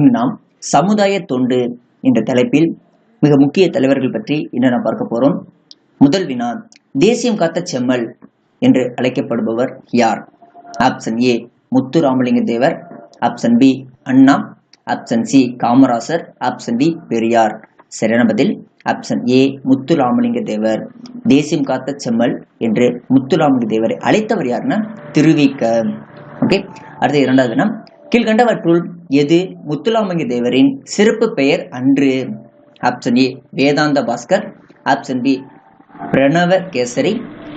இன்று நாம் சமுதாய தொண்டு என்ற தலைப்பில் மிக முக்கிய தலைவர்கள் பற்றி இன்று நாம் பார்க்க போறோம். முதல் வினா தேசியம் காத்த செம்மல் என்று அழைக்கப்படுபவர் யார்? Option A Muthu Ramalinga Thevar. Option B Anna. Option C Kamarajar. Option D Periyar. சரியான பதில் ஆப்ஷன் ஏ முத்துராமலிங்க தேவர். தேசியம் காத்த செம்மல் என்று முத்துராமலிங்க தேவரை அழைத்தவர் யாருன்னா திருவிக்க ஓகே அடுத்த இரண்டாவது வினா கீழ்கண்டவற்றுள் எது? முத்துலாமலிங்க தேவரின் சிறப்பு பெயர் அன்று. ஆப்ஷன் ஏ வேதாந்த பாஸ்கர். ஆப்ஷன் பி பிரணவ கேசரி.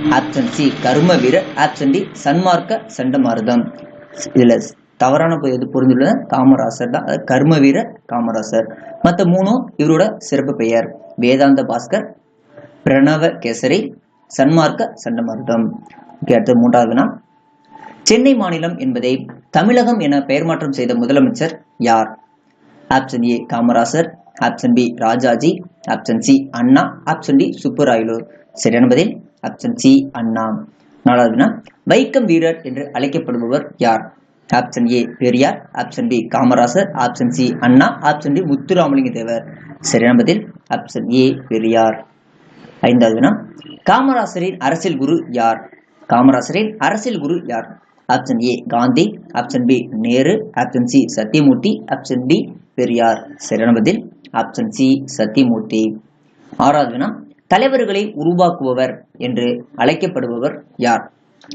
ஆப்ஷன் சி கர்ம வீரர். ஆப்ஷன் டி சன்மார்க்க சண்டமாருதம். இதில் தவறான எது புரிந்துள்ளது காமராசர் தான். அதாவது கர்ம வீரர் காமராசர். மற்ற மூணும் இவரோட சிறப்பு பெயர். வேதாந்த பாஸ்கர் பிரணவ கேசரி சன்மார்க்க சண்டமாருதம். ஓகே அடுத்து மூன்றாவது வினா. சென்னை மாநிலம் என்பதை தமிழகம் என பெயர் மாற்றம் செய்த முதலமைச்சர் யார்? Option A Kamarajar. Option B Rajaji. Option C Anna. Option D Subbarayalu சரியான பதில் ஆப்ஷன் சி அண்ணா. நாலாவதுனா வைக்கம் வீரர் என்று அழைக்கப்படுபவர் யார்? Option A Periyar. Option B Kamarajar. Option C Anna. Option D Muthuramalinga Thevar. சரியான பதில் ஆப்ஷன் ஏ பெரியார். ஐந்தாவது காமராசரின் அரசியல் குரு யார்? காமராசரின் அரசியல் குரு யார்? Option A Gandhi option B Nehru option C Sathyamurthy option B Periyar சரியான பதில் ஆப்ஷன் சி சத்தியமூர்த்தி ஆறாவது வினா தலைவர்களை உருவாக்குபவர் என்று அழைக்கப்படுபவர் யார்?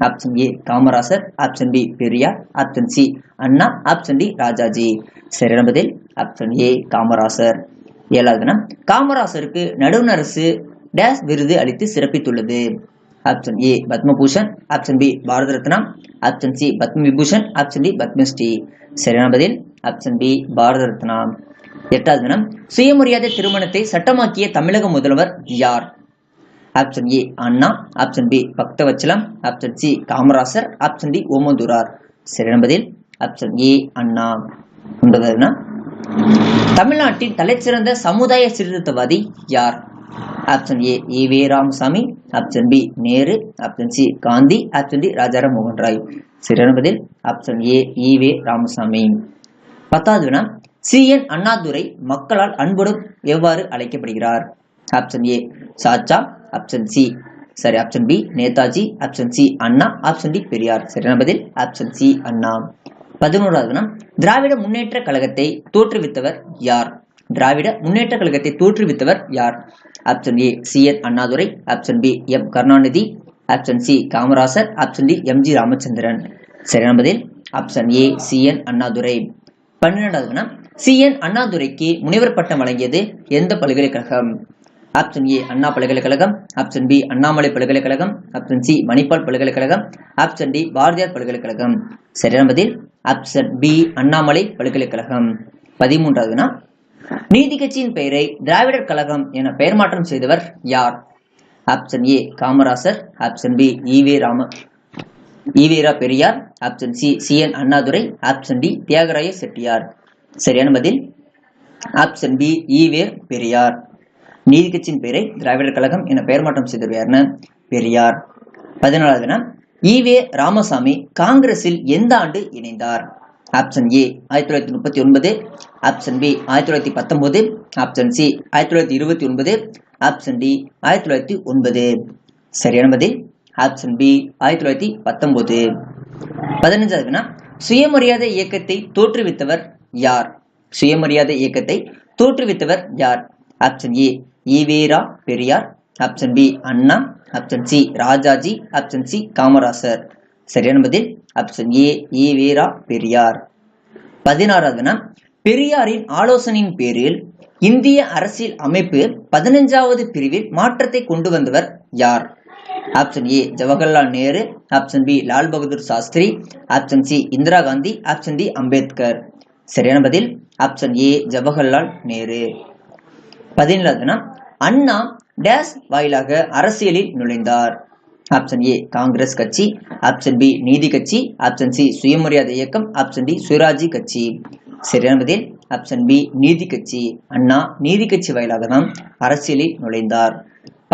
Option A Kamarajar. Option B Periyar. Option C Anna. Option D Rajaji. சரியான பதில் ஆப்ஷன் ஏ காமராசர். ஏழாவது வினா காமராசருக்கு நடுவண் அரசு டேஸ் விருது அளித்து சிறப்பித்துள்ளது. Option A Padmabhushan. Option B Bharat Ratna option C Padma Vibhushan option D Padmashri சரியான பதில்? Option B Bharat Ratna. எட்டாவது தினம் சுயமரியாதை திருமணத்தை சட்டமாக்கிய தமிழக முதல்வர் யார்? Option A Anna. Option B Bhaktavatsalam. Option C Kamarajar. Option D Omandurar. சரியான பதில்? ஆப்ஷன் ஏ அண்ணா என்பதுனா தமிழ்நாட்டின் தலைச்சிறந்த சமுதாய சீர்திருத்தவாதி யார்? Option A E V Ramasamy option B Nehru option C Gandhi option D Rajaram மோகன் ராய் சரியான பதில் option A E V Ramasamy பத்தாவது வினா சி என் அண்ணாதுரை மக்களால் அன்புடன் எவ்வாறு அழைக்கப்படுகிறார்? Option A Chacha. Option C சரி option B Netaji. Option C Anna. Option D Periyar. சரியான பதில் ஆப்ஷன் சி அண்ணா. பதினோராவது வினா திராவிட முன்னேற்ற கழகத்தை தோற்றுவித்தவர் யார்? திராவிட முன்னேற்ற கழகத்தை தோற்றுவித்தவர் யார்? Option A C N Annadurai. Option B M Karunanidhi. Option C Kamarajar. Option D M G Ramachandran. சரியான பதில் option A C N Annadurai. பன்னிரெண்டாவது சி என் அண்ணாதுரைக்கு முனைவர் பட்டம் வழங்கியது எந்த பல்கலைக்கழகம்? ஆப்ஷன் ஏ அண்ணா பல்கலைக்கழகம். ஆப்ஷன் பி அண்ணாமலை பல்கலைக்கழகம். ஆப்ஷன் சி மணிப்பால் பல்கலைக்கழகம். ஆப்ஷன் டி பாரதியார் பல்கலைக்கழகம். சரியான பதில் ஆப்ஷன் பி அண்ணாமலை பல்கலைக்கழகம். பதிமூன்றாவதுனா நீதி கட்சியின் பெயரை திராவிடர் கழகம் என பெயர் மாற்றம் செய்தவர் யார்? Option A Kamarajar. Option B E V Rama. E V R Periyar. Option C C N Annadurai. Option D Thiyagaraya Chettiar. சரியான பதில்? Option B E V Periyar. நீதி கட்சியின் பெயரை திராவிடர் கழகம் என பெயர் மாற்றம் செய்தவர் யாருன்னு? பெரியார். பதினாலாவது தினம் ஈவே ராமசாமி காங்கிரஸில் எந்த ஆண்டு இணைந்தார்? ஆப்ஷன் ஏ ஆயிரத்தி தொள்ளாயிரத்தி முப்பத்தி ஒன்பது. ஆப்ஷன் பி ஆயிரத்தி தொள்ளாயிரத்தி பத்தொன்பது. ஆப்ஷன் சி ஆயிரத்தி தொள்ளாயிரத்தி இருபத்தி ஒன்பது. ஆப்ஷன் டி ஆயிரத்தி தொள்ளாயிரத்தி ஒன்பது. சரியான பதில்? ஆப்ஷன் பி ஆயிரத்தி தொள்ளாயிரத்தி பத்தொன்பது. பதினஞ்சாவது வினா சுயமரியாதை இயக்கத்தை தோற்றுவித்தவர் யார்? சுயமரியாதை இயக்கத்தை தோற்றுவித்தவர் யார்? Option A E V R Periyar. Option B Anna. Option C Rajaji. Option C Kamarajar. சரியான பதில் ஆப்ஷன் ஏ வீரா பெரியார். பதினாறாவதுனா பெரியாரின் ஆலோசனையின் பேரில் இந்திய அரசியல் அமைப்பு பதினஞ்சாவது பிரிவில் மாற்றத்தை கொண்டு வந்தவர் யார்? Option A Jawaharlal Nehru. Option B Lal Bahadur Shastri. Option C Indira Gandhi. Option D Ambedkar. சரியான பதில்? Option A Jawaharlal Nehru. பதினேழாவதுனா Anna டேஸ் வாயிலாக அரசியலில் நுழைந்தார். ஆப்ஷன் ஏ காங்கிரஸ் கட்சி. ஆப்ஷன் பி நீதி கட்சி. ஆப்ஷன் சி சுயமரியாதை இயக்கம். ஆப்ஷன் டி சுயராஜி கட்சி. சரியான பதில்? ஆப்ஷன் பி நீதி கட்சி. அண்ணா நீதி கட்சி வாயிலாக தான் அரசியலில் நுழைந்தார்.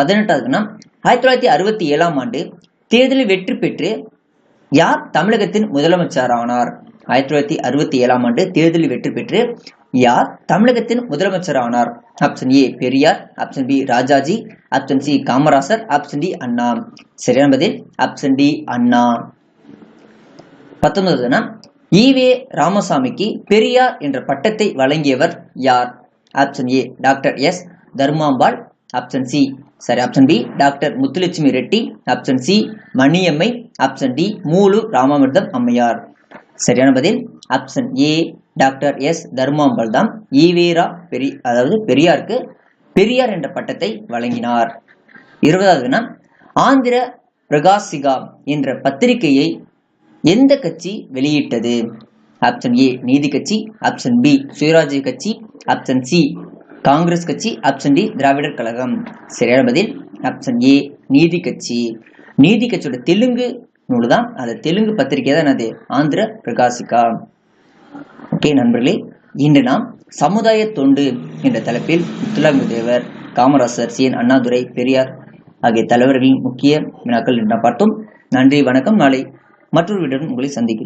பதினெட்டாவதுனா ஆயிரத்தி தொள்ளாயிரத்தி அறுபத்தி ஏழாம் ஆண்டு தேர்தலில் வெற்றி பெற்று யார் தமிழகத்தின் முதலமைச்சரானார்? ஆயிரத்தி தொள்ளாயிரத்தி அறுபத்தி ஏழாம் ஆண்டு தேர்தலில் வெற்றி பெற்று யார்? தமிழகத்தின் முதலமைச்சர் ஆனார். Option A Periyar. Option B Rajaji. Option C Kamarajar. Option D Anna. சரியான பதில் ஆப்ஷன் டி அண்ணா. பத்தொன்பதுனா ஈவே ராமசாமிக்கு பெரியார் என்ற பட்டத்தை வழங்கியவர் யார்? Option A doctor S Dharmambal. Option C சரி option B doctor Muthulakshmi Reddy. Option C Maniammai. Option D மூலு Ramamirtham அம்மையார். சரியான பதில்? Option A doctor S Dharmambal தான். E. ஈவேரா பெரி அதாவது பெரியாருக்கு பெரியார் என்ற பட்டத்தை வழங்கினார். இருபதாவதுனா ஆந்திர பிரகாசிகா என்ற பத்திரிகையை எந்த கட்சி வெளியிட்டது? ஆப்ஷன் ஏ நீதி கட்சி. ஆப்ஷன் பி சுயராஜ்ய கட்சி. ஆப்ஷன் சி காங்கிரஸ் கட்சி. Option D Dravidar Kazhagam. சரியான பதில்? ஆப்ஷன் ஏ நீதி கட்சி. நீதி கட்சியோட தெலுங்கு நூல் தான் அது தெலுங்கு பத்திரிகை தான் அது ஆந்திர பிரகாசிகா. ஓகே நண்பர்களே இன்று நாம் சமுதாய தொண்டு என்ற தலைப்பில் முத்துலாங்கு தேவர் காமராசர் சி. என். அண்ணாதுரை பெரியார் ஆகிய தலைவர்களின் முக்கிய வினாக்கள் என்று பார்த்தோம். நன்றி வணக்கம். நாளை மற்றொரு வீடுடன் உங்களை சந்திக்கிறோம்.